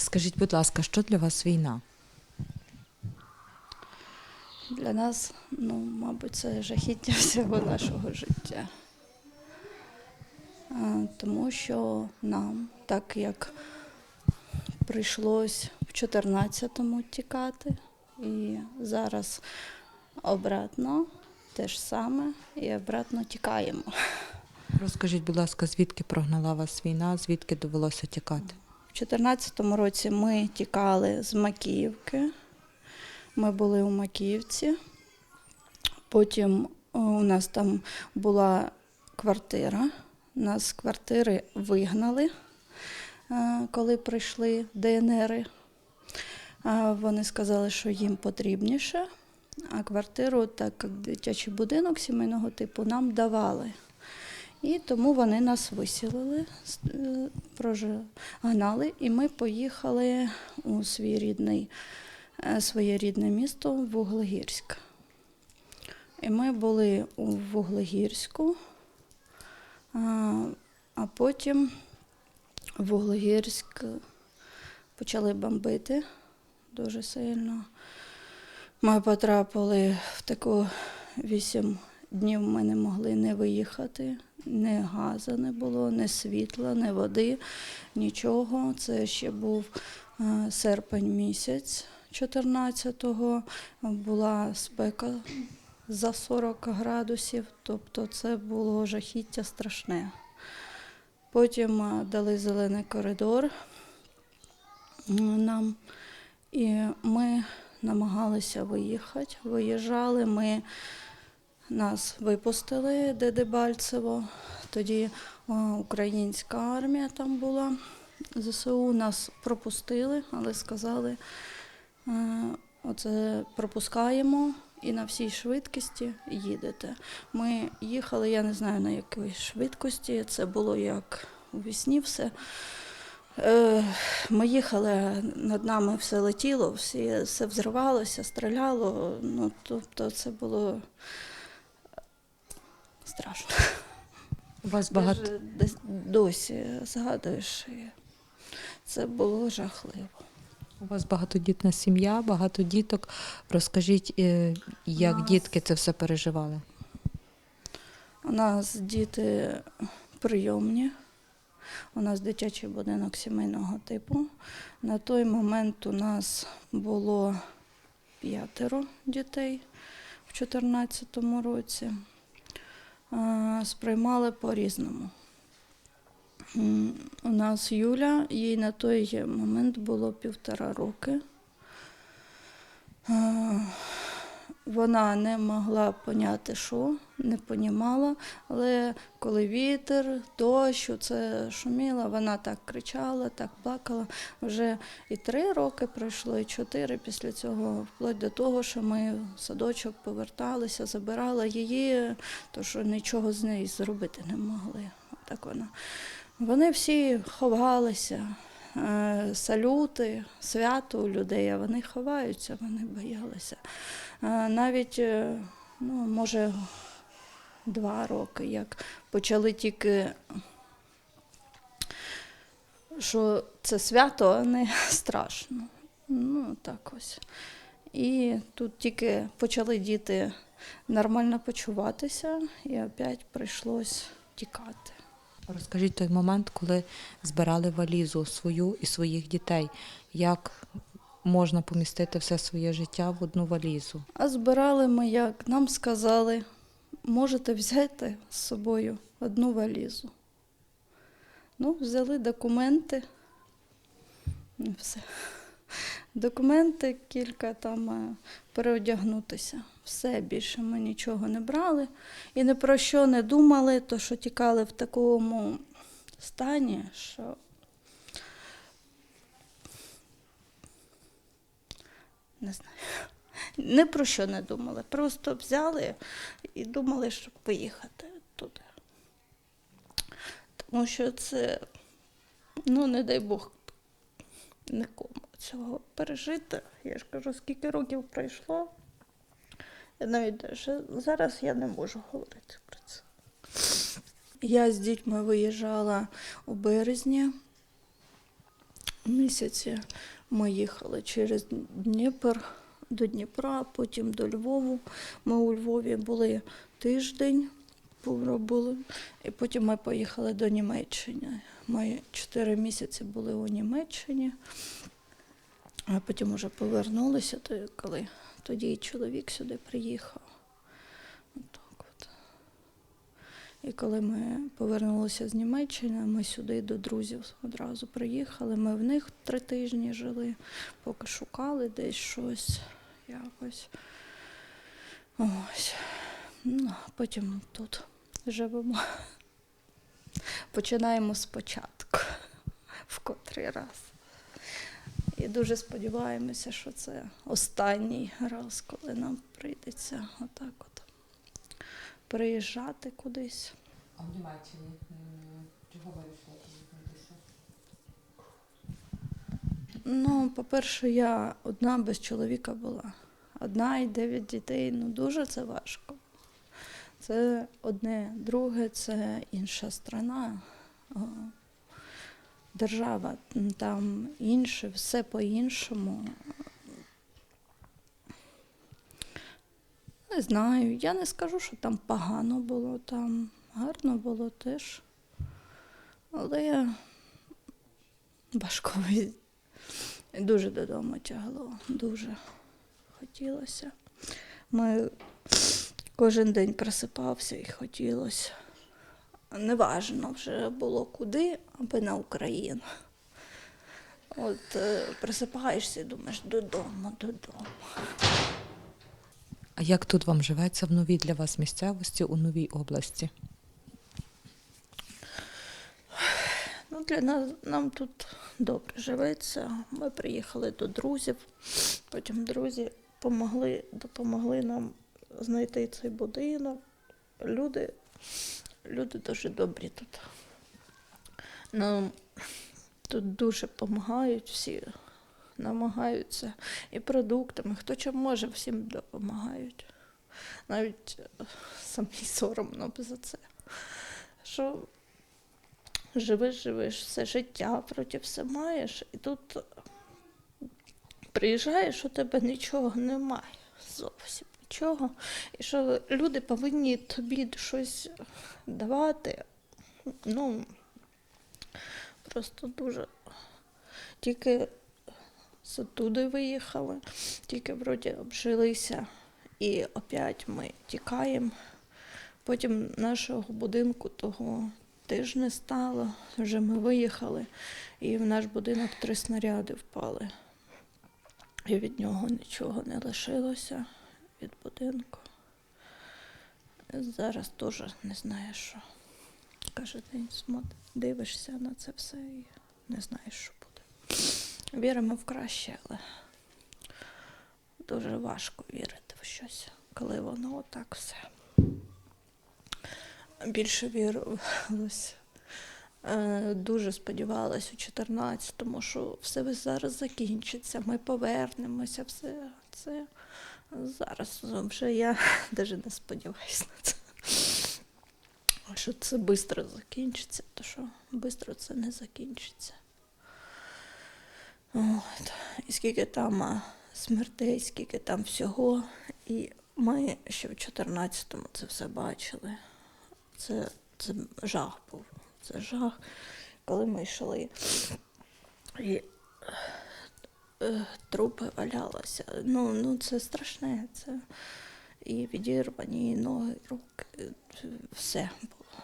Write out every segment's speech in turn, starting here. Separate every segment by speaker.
Speaker 1: Скажіть, будь ласка, що для вас війна?
Speaker 2: Для нас, ну, мабуть, це жахіття всього нашого життя. Тому що нам, так як прийшлось в 14-му тікати, і зараз обратно те ж саме, і обратно тікаємо.
Speaker 1: Розкажіть, будь ласка, звідки прогнала вас війна, звідки довелося тікати?
Speaker 2: В 2014 році ми тікали з Макіївки. Ми були у Макіївці. Потім е, у нас там була квартира. Нас з квартири вигнали, е, коли прийшли ДНРи. Е, Вони сказали, що їм потрібніше, а квартиру, так як дитячий будинок сімейного типу, нам давали. І тому вони нас висілили, е, прожигнали, і ми поїхали у свій рідний, е, своє рідне місто Вуглегірськ. І ми були у Вуглегірську, а, а потім Вуглегірськ почали бомбити дуже сильно. Ми потрапили в таку вісім днів ми не могли не виїхати. Ні газу не було, ні світла, ні води, нічого. Це ще був е, серпень місяць 14-го. Була спека за 40 градусів, тобто це було жахіття страшне. Потім е, дали зелений коридор е, нам, і ми намагалися виїхати. Виїжджали ми. Нас випустили де Дебальцево. Тоді о, українська армія там була. ЗСУ нас пропустили, але сказали, е, оце пропускаємо і на всій швидкості їдете. Ми їхали, я не знаю на якій швидкості, це було як у вісні все. Е, Ми їхали, над нами все летіло, всі, все взривалося, стріляло. Ну, тобто це було страшно.
Speaker 1: У вас багато
Speaker 2: десь досі згадуєш. і Це було жахливо.
Speaker 1: у вас багатодітна сім'я, багато діток. Розкажіть, е, як
Speaker 2: Нас-
Speaker 1: дітки це все переживали?
Speaker 2: У нас діти прийомні. У нас дитячий будинок сімейного типу. На той момент у нас було п'ятеро дітей в 2014 році. Е, Сприймали по-різному. У нас Юля, їй на той момент було півтора роки. Вона не могла поняти, що, не понімала, але коли вітер, дощ, це шуміло, вона так кричала, так плакала. Вже і три роки пройшло, і чотири після цього, вплоть до того, що ми в садочок поверталися, забирала її, то що нічого з нею зробити не могли. Так вона. Вони всі ховалися. Е, Салюти, свято у людей, а вони ховаються, вони боялися. Е, Навіть, е, ну, може, два роки, як почали тільки, що це свято, а не страшно. Ну, так ось. І тут тільки почали діти нормально почуватися, і опять прийшлось тікати.
Speaker 1: Розкажіть той момент, коли збирали валізу свою і своїх дітей. Як можна помістити все своє життя в одну валізу?
Speaker 2: А збирали ми як? Нам сказали, можете взяти з собою одну валізу. Ну, взяли документи. і Все. Документи, кілька там е, переодягнутися. Все більше ми нічого не брали і ні про що не думали, то що тікали в такому стані, що не знаю. Ні про що не думали. Просто взяли і думали, щоб поїхати туди. Тому що це, ну, не дай Бог, нікому цього пережити. Я ж кажу, скільки років пройшло. Я навіть зараз я не можу говорити про це. Я з дітьми виїжджала у березні місяці ми їхали через Дніпр до Дніпра, потім до Львову. Ми у Львові були тиждень, поробили, і потім ми поїхали до Німеччини. Ми чотири місяці були у Німеччині, а потім вже повернулися, то коли тоді чоловік сюди приїхав. Отак от. І коли ми повернулися з Німеччини, ми сюди до друзів одразу приїхали. Ми в них три тижні жили, поки шукали десь щось якось. Ось. Ну, потім тут живемо. Починаємо спочатку, в котрий раз. І дуже сподіваємося, що це останній раз, коли нам прийдеться отак от приїжджати кудись.
Speaker 1: А в Німеччині чого вирішили повернутися?
Speaker 2: Ну, по-перше, я одна без чоловіка була. Одна і дев'ять дітей. Ну дуже це важко. Це одне, друге, це інша страна, держава, там інше, все по-іншому. Не знаю, я не скажу, що там погано було, там гарно було теж. Але важко від- Дуже додому тягло, дуже хотілося. Ми кожен день просипався і хотілося. Неважно вже було куди, аби на Україну. От е, просипаєшся і думаєш додому, додому.
Speaker 1: А як тут вам живеться в новій для вас місцевості у новій області?
Speaker 2: Ну, для нас нам тут добре живеться. Ми приїхали до друзів. Потім друзі помогли, допомогли нам знайти цей будинок. Люди, люди дуже добрі тут. Нам тут дуже допомагають всі, намагаються і продуктами. Хто чим може, всім допомагають. Навіть е, самій соромно за це. Що живеш, живеш все життя, проти все маєш, і тут приїжджаєш, у тебе нічого немає. Зовсім нічого. І що люди повинні тобі щось давати. Ну, просто дуже. Тільки з туди виїхали, тільки вроді обжилися, і опять ми тікаємо. Потім нашого будинку того теж не стало. Вже ми виїхали, і в наш будинок три снаряди впали. І від нього нічого не лишилося від будинку. Зараз теж не знаю, що. Кожен день дивишся на це все і не знаєш, що буде. Віримо в краще, але дуже важко вірити в щось, коли воно отак все більше вірилось. Е, Дуже сподівалась у 14-му, що все зараз закінчиться, ми повернемося, все це. Зараз вже я навіть не сподіваюся на це. Що це швидко закінчиться, то що швидко це не закінчиться. От. І скільки там смертей, скільки там всього. І ми ще в 14-му це все бачили. Це, це жах був. Це жах. Коли ми йшли, і трупи валялися. Ну, ну це страшне. Це і відірвані, і ноги, і руки. е, Все було.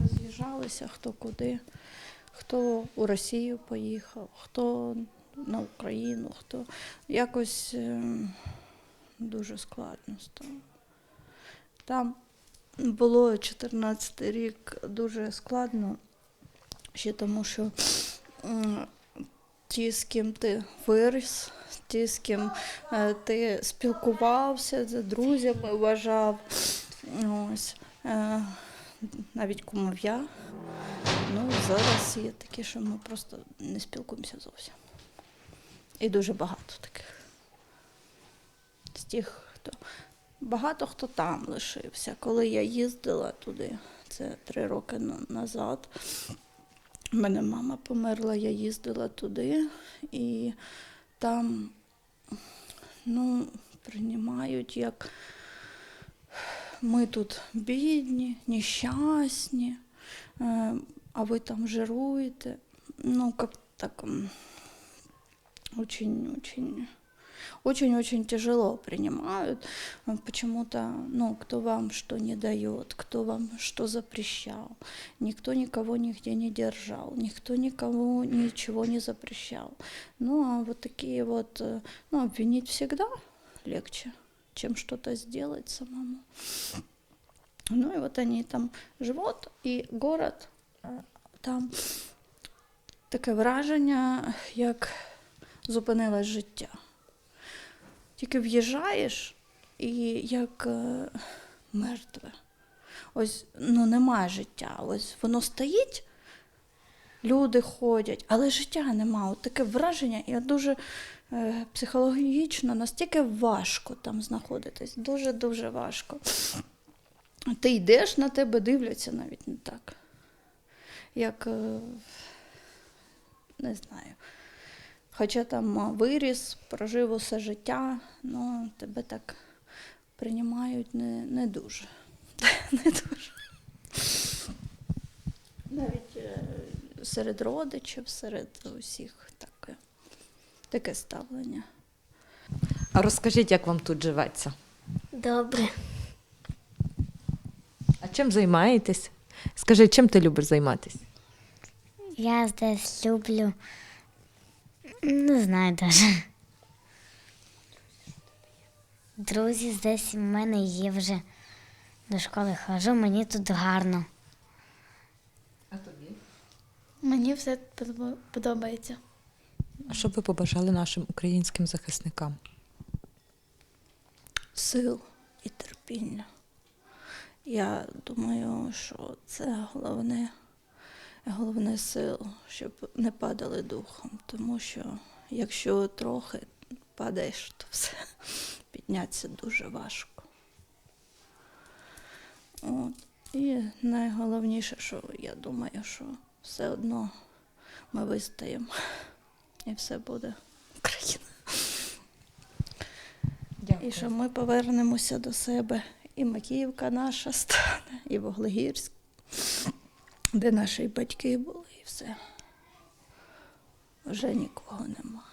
Speaker 2: Роз'їжджалися хто куди, хто у Росію поїхав, хто на Україну, хто якось ем, дуже складно стало. Там було 14 рік дуже складно, ще тому що ті, з ким ти виріс, ті, з ким е, ти спілкувався, за друзями вважав. Ось, е, навіть кумов'я. Ну, зараз є такі, що ми просто не спілкуємося зовсім. І дуже багато таких. З тих, хто Багато хто там лишився. Коли я їздила туди, це три роки на- назад, У мене мама померла, я їздила туди, і там ну, приймають як ми тут бідні, нещасні, е, а ви там жируєте. Ну, как так очень-очень очень-очень тяжело принимают. Э, Почему-то, ну, кто вам что не дает, кто вам что запрещал. Никто никого нигде не держал, никто никого ничего не запрещал. Ну, а вот такие вот, э, ну, обвинить всегда легче, чем что-то сделать самому. Ну, и вот они там живут, і город е, там таке враження, як зупинилось життя. Тільки в'їжджаєш і як е, мертве. Ось ну, немає життя. Ось воно стоїть, люди ходять, але життя нема. От таке враження, і дуже е, психологічно настільки важко там знаходитись. Дуже-дуже важко. Ти йдеш на тебе, дивляться навіть не так. Як е, не знаю. Хоча там виріс, прожив усе життя, ну тебе так приймають не, не дуже. Не дуже. Навіть е, серед родичів, серед усіх таке, таке ставлення.
Speaker 1: А розкажіть, як вам тут живеться?
Speaker 3: Добре.
Speaker 1: А чим займаєтесь? Скажи, чим ти любиш займатися?
Speaker 3: Я здесь люблю. Не знаю даже. Друзі здесь в мене є вже. До школи хожу, мені тут гарно.
Speaker 1: А тобі?
Speaker 4: Мені все подобається.
Speaker 1: А що б ви побажали нашим українським захисникам?
Speaker 2: Сил і терпіння. Я думаю, що це головне, головне сил, щоб не падали духом. Тому що якщо трохи падаєш, то все піднятися дуже важко. От. І найголовніше, що я думаю, що все одно ми вистоїмо і все буде Україна. І що ми повернемося до себе, і Макіївка наша стане, і Воглегірськ, де наші батьки були, і все. Вже нікого нема.